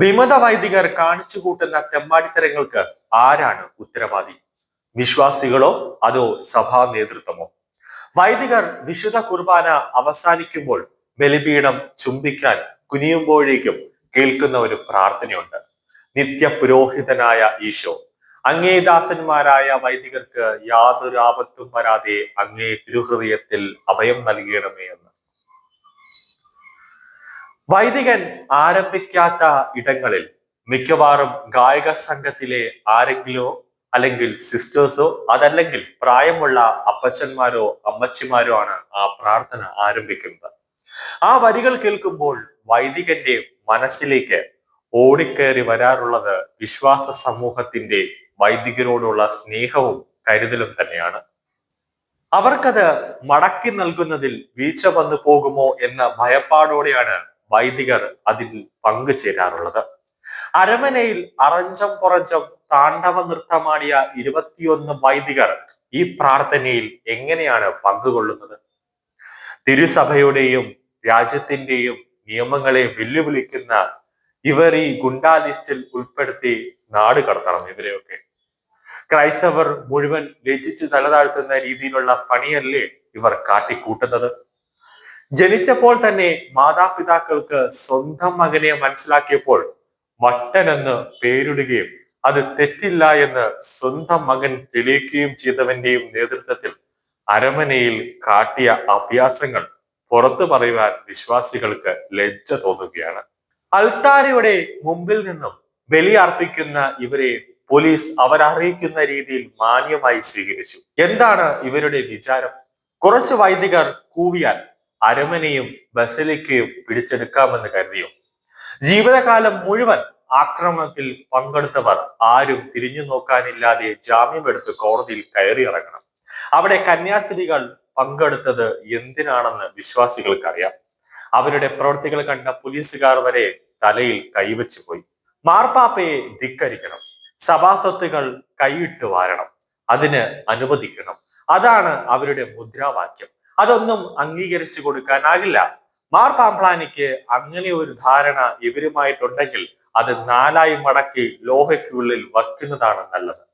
വിമത വൈദികർ കാണിച്ചു കൂട്ടുന്ന തെമ്മാടിത്തരങ്ങൾക്ക് ആരാണ് ഉത്തരവാദി? വിശ്വാസികളോ അതോ സഭാ നേതൃത്വമോ? വൈദികർ വിശുദ്ധ കുർബാന അവസാനിക്കുമ്പോൾ ബലിപീഠം ചുംബിക്കാൻ കുനിയുമ്പോഴേക്കും കേൾക്കുന്ന ഒരു പ്രാർത്ഥനയുണ്ട്. നിത്യ പുരോഹിതനായ ഈശോ അങ്ങേദാസന്മാരായ വൈദികർക്ക് യാതൊരു ആപത്തും വരാതെ അങ്ങേ തിരുഹൃദയത്തിൽ അഭയം നൽകണമേ എന്ന്. വൈദികൻ ആരംഭിക്കാത്ത ഇടങ്ങളിൽ മിക്കവാറും ഗായക സംഘത്തിലെ ആരെങ്കിലോ അല്ലെങ്കിൽ സിസ്റ്റേഴ്സോ അതല്ലെങ്കിൽ പ്രായമുള്ള അപ്പച്ചന്മാരോ അമ്മച്ചിമാരോ ആണ് ആ പ്രാർത്ഥന ആരംഭിക്കുന്നത്. ആ വരികൾ കേൾക്കുമ്പോൾ വൈദികന്റെ മനസ്സിലേക്ക് ഓടിക്കേറി വരാറുള്ളത് വിശ്വാസ സമൂഹത്തിന്റെ വൈദികരോടുള്ള സ്നേഹവും കരുതലും തന്നെയാണ്. അവർക്കത് മടക്കി നൽകുന്നതിൽ വീഴ്ച വന്നു പോകുമോ എന്ന ഭയപ്പാടോടെയാണ് വൈദികർ അതിൽ പങ്കുചേരാറുള്ളത്. അരമനയിൽ അറഞ്ചം പുറഞ്ചം താണ്ഡവ നൃത്തമാടിയ ഇരുപത്തിയൊന്ന് വൈദികർ ഈ പ്രാർത്ഥനയിൽ എങ്ങനെയാണ് പങ്കുകൊള്ളുന്നത്? തിരുസഭയുടെയും രാജ്യത്തിന്റെയും നിയമങ്ങളെ വെല്ലുവിളിക്കുന്ന ഇവർ ഈ ഗുണ്ടാ ലിസ്റ്റിൽ ഉൾപ്പെടുത്തി നാട് കടത്തണം ഇവരെയൊക്കെ. ക്രൈസ്തവർ മുഴുവൻ ലജ്ജിച്ച് തലതാഴ്ത്തുന്ന രീതിയിലുള്ള പണിയല്ലേ ഇവർ കാട്ടിക്കൂട്ടുന്നത്? ജനിച്ചപ്പോൾ തന്നെ മാതാപിതാക്കൾക്ക് സ്വന്തം മകനെ മനസ്സിലാക്കിയപ്പോൾ വട്ടനെന്ന് പേരിടുകയും അത് തെറ്റില്ല എന്ന് സ്വന്തം മകൻ തെളിയിക്കുകയും ചെയ്തവന്റെയും നേതൃത്വത്തിൽ അരമനയിൽ കാട്ടിയ അഭ്യാസങ്ങൾ പുറത്തു പറയുവാൻ വിശ്വാസികൾക്ക് ലജ്ജ തോന്നുകയാണ്. അൽത്താരയുടെ മുമ്പിൽ നിന്നും ബലിയർപ്പിക്കുന്ന ഇവരെ പോലീസ് അവരറിയിക്കുന്ന രീതിയിൽ മാന്യമായി സ്വീകരിച്ചു. എന്താണ് ഇവരുടെ വിചാരം? കുറച്ച് വൈദികർ കൂവിയാൽ അരമനയും ബസലിക്കയും പിടിച്ചെടുക്കാമെന്ന് കരുതിയോ? ജീവിതകാലം മുഴുവൻ ആക്രമണത്തിൽ പങ്കെടുത്തവർ ആരും തിരിഞ്ഞു നോക്കാനില്ലാതെ ജാമ്യമെടുത്ത് കോടതിയിൽ കയറി ഇറങ്ങണം. അവിടെ കന്യാസ്ത്രീകൾ പങ്കെടുത്തത് എന്തിനാണെന്ന് വിശ്വാസികൾക്കറിയാം. അവരുടെ പ്രവൃത്തികൾ കണ്ട പോലീസുകാർ വരെ തലയിൽ കൈവച്ചു പോയി. മാർപ്പാപ്പയെ ധിക്കരിക്കണം. സഭാസ്വത്തുകൾ കൈയിട്ട് വാരണം. അതിന് അനുവദിക്കണം. അതാണ് അവരുടെ മുദ്രാവാക്യം. അതൊന്നും അംഗീകരിച്ചു കൊടുക്കാനാകില്ല മാർ പാംപ്ലാനിക്ക് അങ്ങനെ ഒരു ധാരണ ഇവരുമായിട്ടുണ്ടെങ്കിൽ അത് നാലായി മടക്കി ലോഹയ്ക്കുള്ളിൽ വയ്ക്കുന്നതാണ് നല്ലത്.